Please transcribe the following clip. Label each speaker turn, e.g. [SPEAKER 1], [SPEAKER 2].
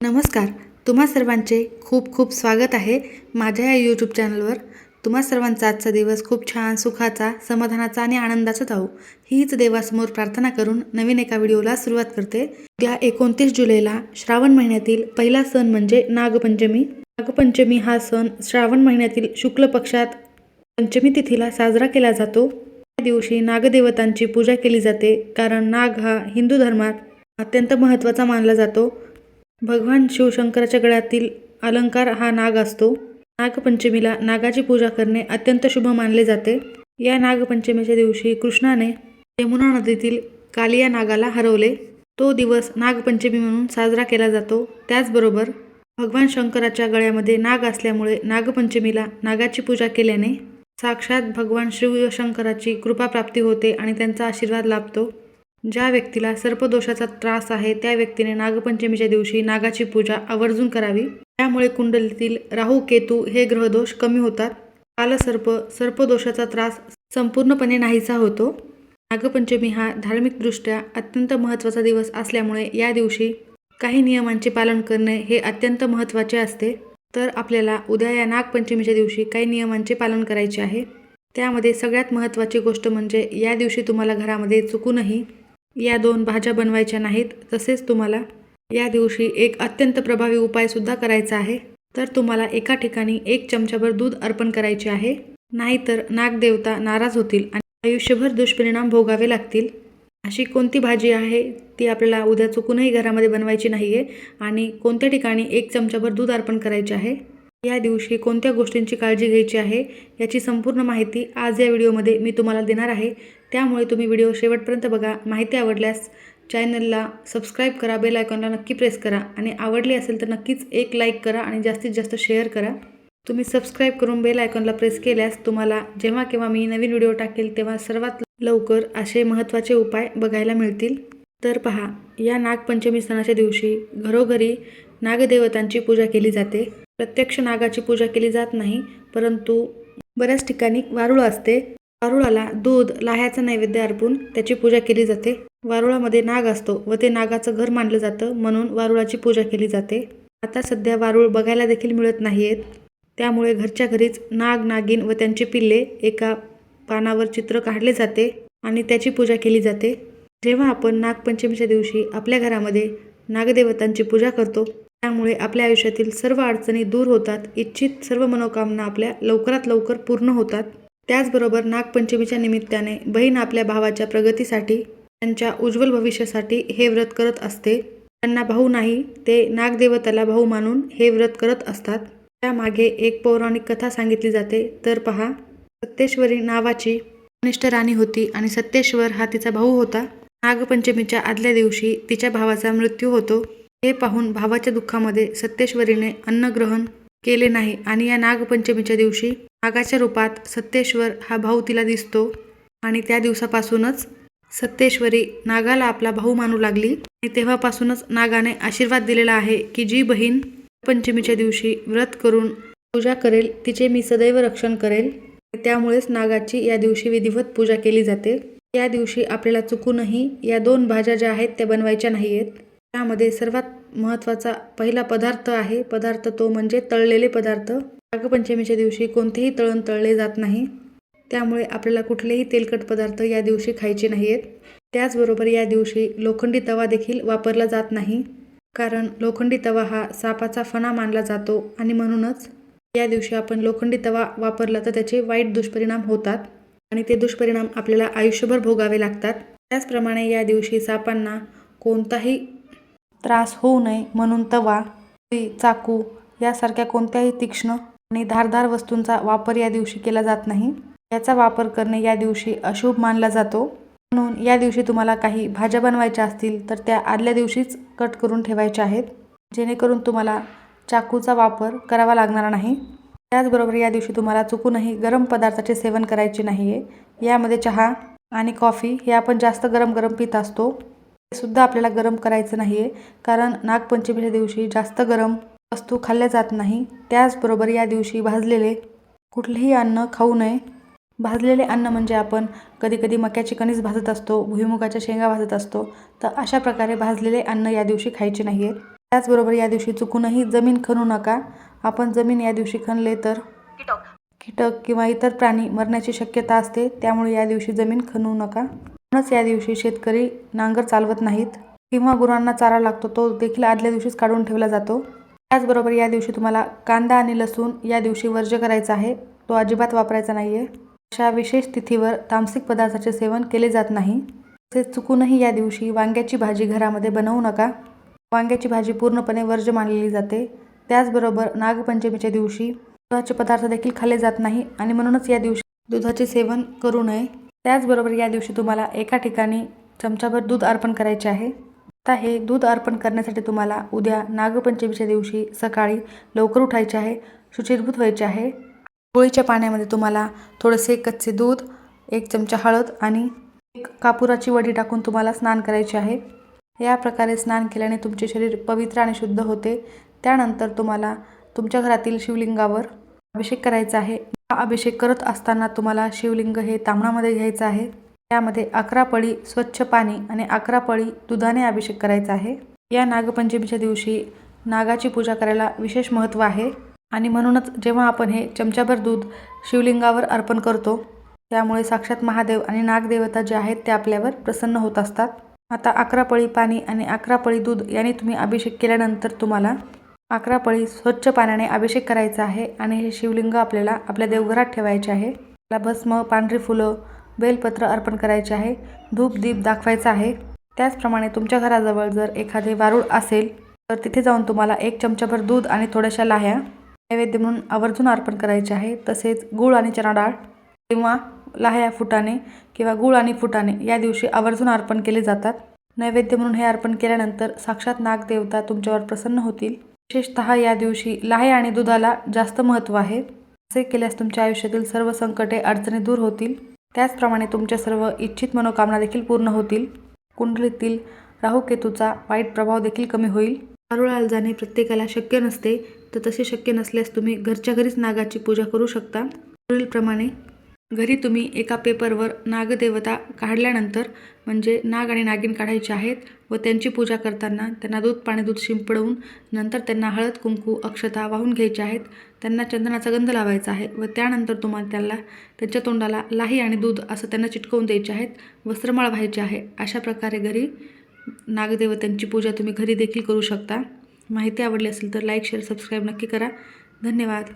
[SPEAKER 1] नमस्कार तुम्हा सर्वांचे खूप खूप स्वागत आहे माझ्या या यूट्यूब चॅनलवर तुम्हा सर्वांचा आजचा दिवस खूप छान सुखाचा समाधानाचा आणि आनंदाचा जाऊ हीच देवासमोर प्रार्थना करून नवीन एका व्हिडिओला सुरुवात करते. उद्या एकोणतीस जुलैला श्रावण महिन्यातील पहिला सण म्हणजे नागपंचमी. नागपंचमी हा सण श्रावण महिन्यातील शुक्ल पक्षात पंचमी तिथीला साजरा केला जातो. त्या दिवशी नागदेवतांची पूजा केली जाते कारण नाग हा हिंदू धर्मात अत्यंत महत्त्वाचा मानला जातो. भगवान शिवशंकराच्या गळ्यातील अलंकार हा नाग असतो. नागपंचमीला नागाची पूजा करणे अत्यंत शुभ मानले जाते. या नागपंचमीच्या दिवशी कृष्णाने यमुना नदीतील कालिया नागाला हरवले. तो दिवस नागपंचमी म्हणून साजरा केला जातो. त्याचबरोबर भगवान शंकराच्या गळ्यामध्ये नाग असल्यामुळे नागपंचमीला नागाची पूजा केल्याने साक्षात भगवान शिवशंकराची कृपाप्राप्ती होते आणि त्यांचा आशीर्वाद लाभतो. ज्या व्यक्तीला सर्पदोषाचा त्रास आहे त्या व्यक्तीने नागपंचमीच्या दिवशी नागाची पूजा आवर्जून करावी. त्यामुळे कुंडलीतील राहू केतू हे ग्रहदोष कमी होतात. कालसर्प सर्पदोषाचा त्रास संपूर्णपणे नाहीसा होतो. नागपंचमी हा धार्मिकदृष्ट्या अत्यंत महत्त्वाचा दिवस असल्यामुळे या दिवशी काही नियमांचे पालन करणे हे अत्यंत महत्त्वाचे असते. तर आपल्याला उद्या या नागपंचमीच्या दिवशी काही नियमांचे पालन करायचे आहे. त्यामध्ये सगळ्यात महत्त्वाची गोष्ट म्हणजे या दिवशी तुम्हाला घरामध्ये चुकूनही या दोन भाज्या बनवायच्या नाहीत तसेच तुम्हाला या दिवशी एक अत्यंत प्रभावी उपायसुद्धा करायचा आहे. तर तुम्हाला एका ठिकाणी एक चमचाभर दूध अर्पण करायचे आहे. नाहीतर नागदेवता नाराज होतील आणि आयुष्यभर दुष्परिणाम भोगावे लागतील. अशी कोणती भाजी आहे? ती आपल्याला उद्या चुकूनही घरामध्ये बनवायची नाही आहे आणि कोणत्या ठिकाणी एक चमचाभर दूध अर्पण करायचे आहे? या दिवशी कोणत्या गोष्टींची काळजी घ्यायची आहे? याची संपूर्ण माहिती आज या व्हिडिओमध्ये मी तुम्हाला देणार आहे. त्यामुळे तुम्ही व्हिडिओ शेवटपर्यंत बघा. माहिती आवडल्यास चॅनलला सबस्क्राईब करा बेल आयकॉनला नक्की प्रेस करा आणि आवडली असेल तर नक्कीच एक लाईक करा आणि जास्तीत जास्त शेअर करा. तुम्ही सबस्क्राईब करून बेल आयकॉनला प्रेस केल्यास तुम्हाला जेव्हा केव्हा मी नवीन व्हिडिओ टाकेल तेव्हा सर्वात लवकर असे महत्त्वाचे उपाय बघायला मिळतील. तर पहा या नागपंचमी सणाच्या दिवशी घरोघरी नागदेवतांची पूजा केली जाते. प्रत्यक्ष नागाची पूजा केली जात नाही परंतु बऱ्याच ठिकाणी वारुळ असते. वारुळाला दूध लाह्याचं नैवेद्य अर्पून त्याची पूजा केली जाते. वारुळामध्ये नाग असतो व ते नागाचं घर मानलं जातं म्हणून वारुळाची पूजा केली जाते. आता सध्या वारुळ बघायला देखील मिळत नाही आहेत त्यामुळे घरच्या घरीच नाग नागिन व त्यांची पिल्ले एका पानावर चित्र काढले जाते आणि त्याची पूजा केली जाते. जेव्हा आपण नागपंचमीच्या दिवशी आपल्या घरामध्ये नागदेवतांची पूजा करतो त्यामुळे आपल्या आयुष्यातील सर्व अडचणी दूर होतात. इच्छित सर्व मनोकामना आपल्या लवकरात लवकर पूर्ण होतात. त्याचबरोबर नागपंचमीच्या निमित्ताने बहीण आपल्या भावाच्या प्रगतीसाठी त्यांच्या उज्ज्वल भविष्यासाठी हे व्रत करत असते. त्यांना भाऊ नाही ते नागदेवताला भाऊ मानून हे व्रत करत असतात. त्यामागे एक पौराणिक कथा सांगितली जाते. तर पहा सत्तेश्वरी नावाची कनिष्ठ राणी होती आणि सत्तेश्वर हा तिचा भाऊ होता. नागपंचमीच्या आदल्या दिवशी तिच्या भावाचा मृत्यू होतो. हे पाहून भावाच्या दुःखामध्ये सत्तेश्वरीने अन्नग्रहण केले नाही. आणि या नागपंचमीच्या दिवशी नागाच्या रूपात सत्तेश्वर हा भाऊ तिला दिसतो. आणि त्या दिवसापासूनच सत्तेश्वरी नागाला आपला भाऊ मानू लागली. आणि तेव्हापासूनच नागाने आशीर्वाद दिलेला आहे की जी बहीण पंचमीच्या दिवशी व्रत करून पूजा करेल तिचे मी सदैव रक्षण करेल. त्यामुळेच नागाची या दिवशी विधिवत पूजा केली जाते. या दिवशी आपल्याला चुकूनही या दोन भाज्या ज्या आहेत त्या बनवायच्या नाही आहेत त्यामध्ये सर्वात महत्त्वाचा पहिला पदार्थ आहे. पदार्थ तो म्हणजे तळलेले पदार्थ. नागपंचमीच्या दिवशी कोणतेही तळण तळले जात नाही. त्यामुळे आपल्याला कुठलेही तेलकट पदार्थ या दिवशी खायचे नाही आहेत त्याचबरोबर या दिवशी लोखंडी तवा देखील वापरला जात नाही. कारण लोखंडी तवा हा सापाचा फणा मानला जातो आणि म्हणूनच या दिवशी आपण लोखंडी तवा वापरला तर त्याचे वाईट दुष्परिणाम होतात आणि ते दुष्परिणाम आपल्याला आयुष्यभर भोगावे लागतात. त्याचप्रमाणे या दिवशी सापांना कोणताही त्रास होऊ नये म्हणून तवा चाकू यासारख्या कोणत्याही तीक्ष्ण आणि धारदार वस्तूंचा वापर या दिवशी केला जात नाही. याचा वापर करणे या दिवशी अशुभ मानला जातो. म्हणून या दिवशी तुम्हाला काही भाज्या बनवायच्या असतील तर त्या आदल्या दिवशीच कट करून ठेवायच्या आहेत. जेणेकरून तुम्हाला चाकूचा वापर करावा लागणार नाही. त्याचबरोबर या दिवशी तुम्हाला चुकूनही गरम पदार्थाचे सेवन करायचे नाही आहे यामध्ये चहा आणि कॉफी हे आपण जास्त गरम गरम पित असतो. सुद्धा आपल्याला गरम करायचं नाही आहे कारण नागपंचमीच्या दिवशी जास्त गरम वस्तू खाल्ल्या जात नाही. त्याचबरोबर या दिवशी भाजलेले कुठलेही अन्न खाऊ नये. भाजलेले अन्न म्हणजे आपण कधीकधी मक्याची कणीस भाजत असतो भुईमुगाच्या शेंगा भाजत असतो. तर अशा प्रकारे भाजलेले अन्न या दिवशी खायचे नाही आहे त्याचबरोबर या दिवशी चुकूनही जमीन खणू नका. आपण जमीन या दिवशी खणले तर कीटक किंवा इतर प्राणी मरण्याची शक्यता असते. त्यामुळे या दिवशी जमीन खणू नका. म्हणूनच या दिवशी शेतकरी नांगर चालवत नाहीत. किंवा गुरांना चारा लागतो तो देखील आदल्या दिवशीच काढून ठेवला जातो. त्याचबरोबर या दिवशी तुम्हाला कांदा आणि लसूण या दिवशी वर्ज्य करायचा आहे. तो अजिबात वापरायचा नाही आहे अशा विशेष तिथीवर तामसिक पदार्थाचे सेवन केले जात नाही. तसेच चुकूनही या दिवशी वांग्याची भाजी घरामध्ये बनवू नका. वांग्याची भाजी पूर्णपणे वर्ज्य मानलेली जाते. त्याचबरोबर नागपंचमीच्या दिवशी दुधाचे पदार्थ देखील खाल्ले जात नाही आणि म्हणूनच या दिवशी दुधाचे सेवन करू नये. त्याचबरोबर या दिवशी तुम्हाला एका ठिकाणी चमचाभर दूध अर्पण करायचे आहे. आता हे दूध अर्पण करण्यासाठी तुम्हाला उद्या नागपंचमीच्या दिवशी सकाळी लवकर उठायचे आहे शुचिरभूत व्हायचे आहे. होळीच्या पाण्यामध्ये तुम्हाला थोडेसे कच्चे दूध एक चमचा हळद आणि एक कापुराची वडी टाकून तुम्हाला स्नान करायचे आहे. या प्रकारे स्नान केल्याने तुमचे शरीर पवित्र आणि शुद्ध होते. त्यानंतर तुम्हाला तुमच्या घरातील शिवलिंगावर अभिषेक करायचा आहे. हा अभिषेक करत असताना तुम्हाला शिवलिंग हे तांबणामध्ये घ्यायचं आहे. त्यामध्ये अकरा पळी स्वच्छ पाणी आणि अकरा पळी दुधाने अभिषेक करायचा आहे. या नागपंचमीच्या दिवशी नागाची पूजा करायला विशेष महत्त्व आहे. आणि म्हणूनच जेव्हा आपण हे चमचाभर दूध शिवलिंगावर अर्पण करतो त्यामुळे साक्षात महादेव आणि नागदेवता जे आहेत ते आपल्यावर प्रसन्न होत असतात. आता अकरा पळी पाणी आणि अकरा पळी दूध याने तुम्ही अभिषेक केल्यानंतर तुम्हाला अकरा पळी स्वच्छ पाण्याने अभिषेक करायचा आहे आणि हे शिवलिंग आपल्याला आपल्या देवघरात ठेवायचे आहे. त्याला भस्म पांढरी फुलं बेलपत्र अर्पण करायचे आहे. धूप दीप दाखवायचा आहे. त्याचप्रमाणे तुमच्या घराजवळ जर एखादे वारूळ असेल तर तिथे जाऊन तुम्हाला एक चमचाभर दूध आणि थोड्याशा लाह्या नैवेद्य म्हणून आवर्जून अर्पण करायचे आहे. तसेच गूळ आणि चणा डाळ किंवा लाह्या फुटाणे किंवा गूळ आणि फुटाणे या दिवशी आवर्जून अर्पण केले जातात. नैवेद्य म्हणून हे अर्पण केल्यानंतर साक्षात नागदेवता तुमच्यावर प्रसन्न होतील. विशेषतः या दिवशी लाहे आणि दुधाला जास्त महत्त्व आहे. असे केल्यास तुमच्या आयुष्यातील सर्व संकटे अडचणी दूर होतील. त्याचप्रमाणे तुमच्या सर्व इच्छित मनोकामना देखील पूर्ण होतील. कुंडलीतील राहुकेतूचा वाईट प्रभाव देखील कमी होईल. वारुळाला जाणे प्रत्येकाला शक्य नसते तर तसे शक्य नसल्यास तुम्ही घरच्या घरीच नागाची पूजा करू शकता. पुढीलप्रमाणे घरी तुम्ही एका पेपरवर नागदेवता काढल्यानंतर म्हणजे नाग आणि नागिन काढायचे आहेत व त्यांची पूजा करताना त्यांना दूध पाणी दूध शिंपडवून नंतर त्यांना हळद कुंकू अक्षता वाहून घ्यायच्या आहेत. त्यांना चंदनाचा गंध लावायचा आहे व त्यानंतर तुम्हाला त्याला त्यांच्या तोंडाला लाही आणि दूध असं त्यांना चिटकवून द्यायचे आहेत. वस्त्रमाळ व्हायचे आहे. अशा प्रकारे घरी नागदेवतांची पूजा तुम्ही घरी देखील करू शकता. माहिती आवडली असेल तर लाईक शेअर सबस्क्राईब नक्की करा. धन्यवाद.